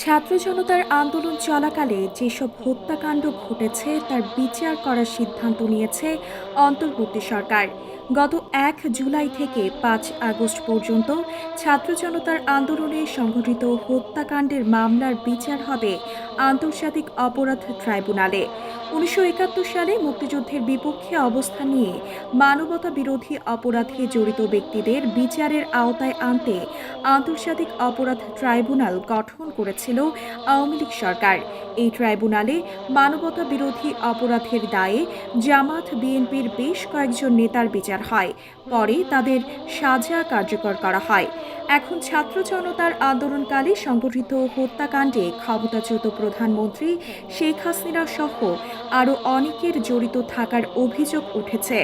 ছাত্র জনতার আন্দোলন চলাকালে যেসব হত্যাকাণ্ড ঘটেছে, তার বিচার করার সিদ্ধান্ত নিয়েছে অন্তর্বর্তী সরকার। গত এক জুলাই থেকে পাঁচ আগস্ট পর্যন্ত ছাত্র জনতার আন্দোলনে সংঘটিত হত্যাকাণ্ডের মামলার বিচার হবে আন্তর্জাতিক অপরাধ ট্রাইব্যুনালে। উনিশশো একাত্তর সালে মুক্তিযুদ্ধের বিপক্ষে অবস্থান নিয়ে মানবতা বিরোধী অপরাধে জড়িত ব্যক্তিদের বিচারের আওতায় আনতে আন্তর্জাতিক অপরাধ ট্রাইব্যুনাল গঠন করেছিল আওয়ামী লীগ সরকার। এই ট্রাইব্যুনালে মানবতা বিরোধী অপরাধের দায়ে জামাত বিএনপির বেশ কয়েকজন নেতার বিচার হয়। পরে তাদের সাজা কার্যকর করা হয়। এখন ছাত্র জনতার আন্দোলনকালে সংগঠিত হত্যাকাণ্ডে ক্ষমতাচ্যুত প্রধানমন্ত্রী শেখ হাসিনা সহ আরও অনেকের জড়িত থাকার অভিযোগ উঠেছে।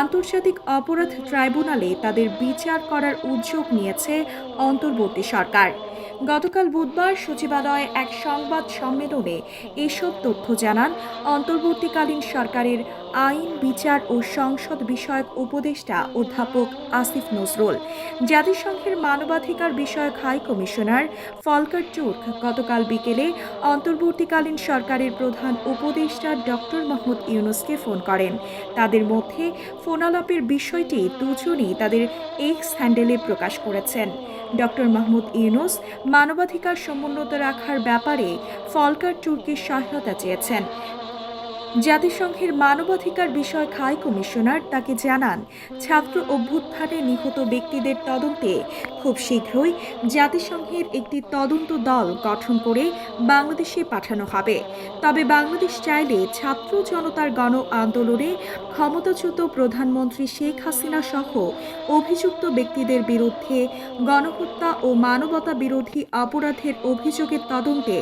আন্তর্জাতিক অপরাধ ট্রাইব্যুনালে তাদের বিচার করার উদ্যোগ নিয়েছে অন্তর্বর্তী সরকার। গতকাল বুধবার সচিবালয়ে এক সংবাদ সম্মেলনে এসব তথ্য জানান অন্তর্বর্তীকালীন সরকারের আইন, বিচার ও সংসদ বিষয়ক উপদেষ্টা অধ্যাপক আসিফ নজরুল। জাতিসংঘের মানবাধিকার বিষয়ক হাই কমিশনার ফলকার চুর্ক গতকাল বিকেলে অন্তর্বর্তীকালীন সরকারের প্রধান উপদেষ্টা ডক্টর মোহাম্মদ ইউনুসকে ফোন করেন। তাদের মধ্যে ফোনালাপের বিষয়টি দুজনই তাদের এক্স হ্যান্ডেলে প্রকাশ করেছেন। ডক্টর মাহমুদ ইউনুস মানবাধিকার সমুন্নত রাখার ব্যাপারে ফলকার তুর্কির সহায়তা চেয়েছেন। জাতিসংঘের মানবাধিকার বিষয়ক হাই কমিশনার তাকে জানান, ছাত্র অভ্যুত্থানে নিহত ব্যক্তিদের তদন্তে খুব শীঘ্রই জাতিসংঘের একটি তদন্ত দল গঠন করে বাংলাদেশে পাঠানো হবে। তবে বাংলাদেশ চাইলে ছাত্র জনতার গণ আন্দোলনে ক্ষমতাচ্যুত প্রধানমন্ত্রী শেখ হাসিনা সহ অভিযুক্ত ব্যক্তিদের বিরুদ্ধে গণহত্যা ও মানবতা বিরোধী অপরাধের অভিযোগের তদন্তে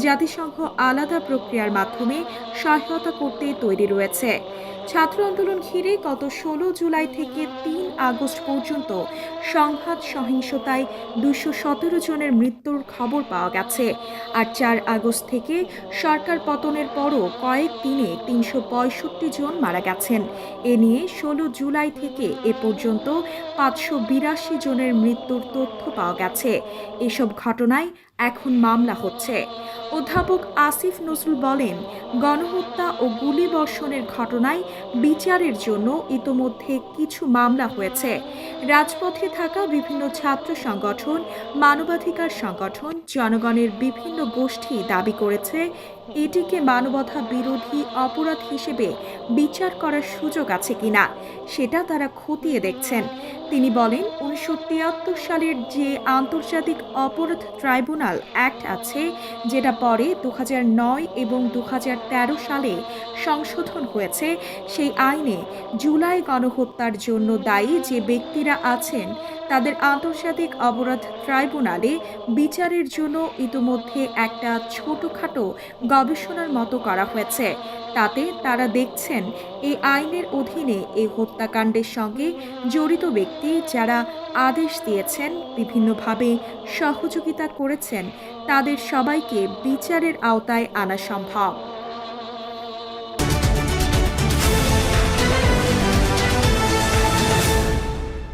জাতিসংঘ আলাদা প্রক্রিয়ার মাধ্যমে সহায়তা করতে তৈরি রয়েছে। ছাত্র আন্দোলন ঘিরে গত ষোলো জুলাই থেকে তিন আগস্ট পর্যন্ত সংঘাত সহিংসতায় দুশো সতেরো জনের মৃত্যুর খবর পাওয়া গেছে। আর চার আগস্ট থেকে সরকার পতনের পরও কয়েক দিনে তিনশো পঁয়ষট্টি জন মারা গেছেন। এ নিয়ে ষোলো জুলাই থেকে এ পর্যন্ত পাঁচশো বিরাশি জনের মৃত্যুর তথ্য পাওয়া গেছে। এসব ঘটনায় এখন মামলা হচ্ছে। অধ্যাপক আসিফ নজরুল বলেন, গণহত্যা গুলিবর্ষণের ঘটনায় বিচারের জন্য ইতোমধ্যে কিছু মামলা হয়েছে। রাজপথে থাকা বিভিন্ন ছাত্র সংগঠন, মানবাধিকার সংগঠন, জনগণের বিভিন্ন গোষ্ঠী দাবি করেছে, এটিকে মানবতা বিরোধী অপরাধ হিসেবে বিচার করার সুযোগ আছে কিনা, সেটা তারা খতিয়ে দেখছেন। তিনি বলেন, উনিশশো তিয়াত্তর সালের যে আন্তর্জাতিক অপরাধ ট্রাইব্যুনাল অ্যাক্ট আছে, যেটা পরে দু এবং দু হাজার তেরো সালে সংশোধন হয়েছে। সেই আইনে জুলাই গণহত্যার জন্য দায়ী যে ব্যক্তিরা আছেন, তাদের আন্তর্জাতিক অপরাধ ট্রাইব্যুনালে বিচারের জন্য ইতোমধ্যে একটা ছোটোখাটো গবেষণার মতো করা হয়েছে। তাতে তারা দেখছেন, এই আইনের অধীনে এই হত্যাকাণ্ডের সঙ্গে জড়িত ব্যক্তি যারা আদেশ দিয়েছেন, বিভিন্নভাবে সহযোগিতা করেছেন, তাদের সবাইকে বিচারের আওতায় আনা সম্ভব।